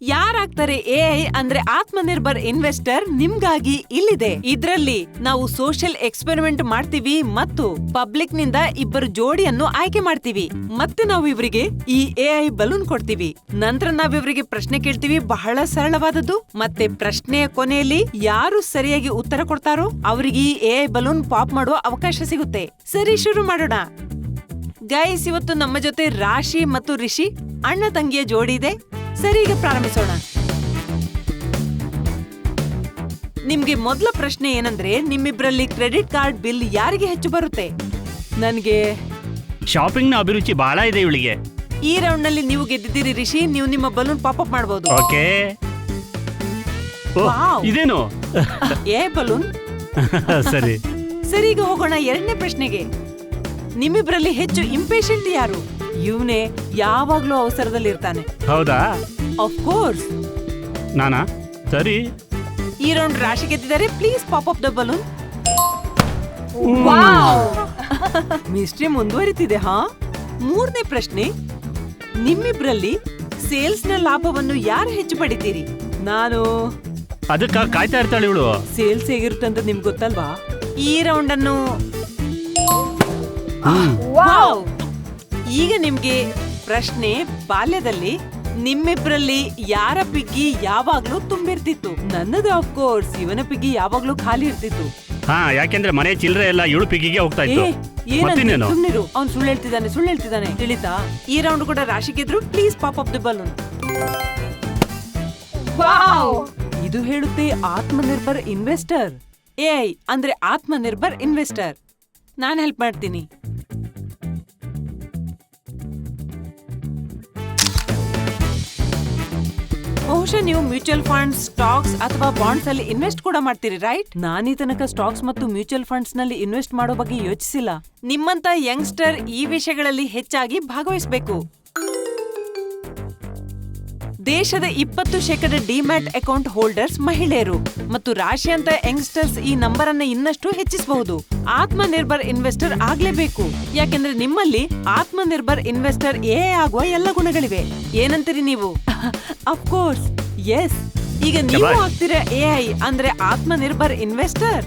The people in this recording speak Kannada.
ಯಾರಾಗ್ತಾರೆ ಎಐ ಅಂದ್ರೆ ಆತ್ಮನಿರ್ಭರ್ ಇನ್ವೆಸ್ಟರ್ ನಿಮ್ಗಾಗಿ ಇಲ್ಲಿದೆ. ಇದ್ರಲ್ಲಿ ನಾವು ಸೋಷಿಯಲ್ ಎಕ್ಸ್ಪೆರಿಮೆಂಟ್ ಮಾಡ್ತೀವಿ ಮತ್ತು ಪಬ್ಲಿಕ್ನಿಂದ ಇಬ್ಬರು ಜೋಡಿಯನ್ನು ಆಯ್ಕೆ ಮಾಡ್ತೀವಿ. ಮತ್ತೆ ನಾವು ಇವರಿಗೆ ಈ ಐ ಬಲೂನ್ ಕೊಡ್ತೀವಿ. ನಂತರ ನಾವ್ ಇವರಿಗೆ ಪ್ರಶ್ನೆ ಕೇಳ್ತೀವಿ, ಬಹಳ ಸರಳವಾದದ್ದು. ಮತ್ತೆ ಪ್ರಶ್ನೆಯ ಕೊನೆಯಲ್ಲಿ ಯಾರು ಸರಿಯಾಗಿ ಉತ್ತರ ಕೊಡ್ತಾರೋ ಅವರಿಗೆ ಈ ಎಐ ಬಲೂನ್ ಪಾಪ್ ಮಾಡುವ ಅವಕಾಶ ಸಿಗುತ್ತೆ. ಸರಿ, ಶುರು ಮಾಡೋಣ. ಗೈಸ್, ಇವತ್ತು ನಮ್ಮ ಜೊತೆ ರಾಶಿ ಮತ್ತು ರಿಷಿ, ಅಣ್ಣ ತಂಗಿಯ ಜೋಡಿ ಇದೆ. ಸರಿ ಈಗ ಪ್ರಾರಂಭಿಸೋಣ. ನಿಮ್ಗೆ ಮೊದಲ ಪ್ರಶ್ನೆ ಏನಂದ್ರೆ ನಿಮ್ಮಿಬ್ಬರಲ್ಲಿ ಕ್ರೆಡಿಟ್ ಕಾರ್ಡ್ ಬಿಲ್ ಯಾರಿಗೆ ಹೆಚ್ಚು ಬರುತ್ತೆ? ನನಗೆ ಶಾಪಿಂಗ್ನ ಅಭಿರುಚಿ ಬಹಳ ಇದೆ ಇವಳಿಗೆ. ಈ ರೌಂಡ್ನಲ್ಲಿ ನೀವು ಗೆದ್ದಿದ್ದೀರಿ ರಿಷಿ ನೀವು ನಿಮ್ಮ ಬಲೂನ್ ಪಾಪ್ ಅಪ್ ಮಾಡಬಹುದು ಓಕೆ ವಾವ್. ಇದೇನು? ಏ ಬಲೂನ್. ಸರಿ. ಸರಿ ಈಗ ಹೋಗೋಣ ಎರಡನೇ ಪ್ರಶ್ನೆಗೆ. ನಿಮ್ಮಿಬ್ಬರಲ್ಲಿ ಹೆಚ್ಚು ಇಂಪೇಷಂಟ್ ಯಾರು? ಇವನೇ ಯಾವಾಗ್ಲೂ ಅವಸರದಲ್ಲಿ ಇರ್ತಾನೆ ಹೌದಾ? ಆಫ್ ಕೋರ್ಸ್ ನಾನಾ? ಸರಿ. ಈ ರೌಂಡ್ ರಾಶಿ ಗೆದ್ದಿದ್ದಾರೆ please pop up the balloon mystery ಮುಂದುವರಿತಿದೆ ಹಾ? ಮೂರನೇ ಪ್ರಶ್ನೆ. ನಿಮ್ಮಿಬ್ರಲ್ಲಿ ಸೇಲ್ಸ್ನ ಲಾಭವನ್ನು ಯಾರು ಹೆಚ್ಚು ಪಡಿತೀರಿ? ನಾನು. ಅದಕ್ಕ ಕಾಯ್ತಾ ಇರ್ತಾಳೆ ಇವಳು. ಸೇಲ್ಸ್ ಹೇಗಿರುತ್ತೆ ಅಂತ ನಿಮ್ಗೆ ಗೊತ್ತಲ್ವಾ? ಈ ರೌಂಡ್ ಅನ್ನು. ವಾವ್! ಈಗ ನಿಮ್ಗೆ ಪ್ರಶ್ನೆ ಬಾಲ್ಯದಲ್ಲಿ ನಿಮ್ಮಿಬ್ರಲ್ಲಿ ಯಾರ ಪಿಗ್ಗಿ ಯಾವಾಗ್ಲೂ ತುಂಬಿರ್ತಿತ್ತು? ನನ್ನದು ಆಫ್ ಕೋರ್ಸ್ ಇವನ ಪಿಗ್ಗಿ ಯಾವಾಗ್ಲೂ ಖಾಲಿ ಇರ್ತಿತ್ತು. ಹಾ ಯಾಕೆಂದ್ರೆ ಮನೆ ಚಿಲ್ಲರೆ ಎಲ್ಲ ಇವಳು ಪಿಗ್ಗಿಗೆ ಹೋಗ್ತಾ ಇತ್ತು. ಮತ್ತಿನ್ನೇನು? ಸುಮ್ನಿರು. ಅವ್ನು ಸುಳ್ಳು ಹೇಳ್ತಿದ್ದಾನೆ ಸುಳ್ಳು ಹೇಳ್ತಿದ್ದಾನೆ. ತಿಳಿತಾ? ಈ ರೌಂಡ್ ಕೂಡ Rashi ಗೆದ್ರು please pop up the balloon ಇದು ಹೇಳುತ್ತೆ ಆತ್ಮನಿರ್ಭರ್ ಇನ್ವೆಸ್ಟರ್ ಎಐ ಅಂದ್ರೆ ಆತ್ಮನಿರ್ಭರ್ ಇನ್ವೆಸ್ಟರ್ ನಾನ್ ಹೆಲ್ಪ್ ಮಾಡ್ತೀನಿ. ಬಹುಶಃ ನೀವು ಮ್ಯೂಚುವಲ್ ಫಂಡ್ಸ್ ಸ್ಟಾಕ್ಸ್ ಅಥವಾ ಬಾಂಡ್ಸ್ ಅಲ್ಲಿ ಇನ್ವೆಸ್ಟ್ ಕೂಡ ಮಾಡ್ತೀರಿ ರೈಟ್? ನಾನೀ ತನಕ ಸ್ಟಾಕ್ಸ್ ಮತ್ತು ಮ್ಯೂಚುವಲ್ ಫಂಡ್ಸ್ನಲ್ಲಿ ಇನ್ವೆಸ್ಟ್ ಮಾಡೋ ಬಗ್ಗೆ ಯೋಚಿಸಿಲ್ಲ. ನಿಮ್ಮಂತ ಯಂಗ್ಸ್ಟರ್ ಈ ವಿಷಯಗಳಲ್ಲಿ ಹೆಚ್ಚಾಗಿ ಭಾಗವಹಿಸಬೇಕು. ದೇಶದ ಇಪ್ಪತ್ತು ಶೇಕಡ ಡಿಮ್ಯಾಟ್ ಅಕೌಂಟ್ ಹೋಲ್ಡರ್ಸ್ ಮಹಿಳೆಯರು ಮತ್ತು ರಾಶಿಯಂತ ಯಂಗ್ಸ್ಟರ್ಸ್ ಈ ನಂಬರ್ ಅನ್ನ ಇನ್ನಷ್ಟು ಹೆಚ್ಚಿಸಬಹುದು. ಆತ್ಮನಿರ್ಭರ್ ಇನ್ವೆಸ್ಟರ್ ಆಗ್ಲೇಬೇಕು. ಯಾಕೆಂದ್ರೆ ನಿಮ್ಮಲ್ಲಿ ಆತ್ಮನಿರ್ಭರ್ ಇನ್ವೆಸ್ಟರ್ ಎ ಆಗುವ ಎಲ್ಲ ಗುಣಗಳಿವೆ. ಏನಂತೀರಿ ನೀವು? ಕೋರ್ಸ್ ಎಸ್ ಈಗ ನೀವು. ಆಗ್ತೀರಾ ಎ ಐ ಅಂದ್ರೆ ಆತ್ಮನಿರ್ಭರ್ ಇನ್ವೆಸ್ಟರ್?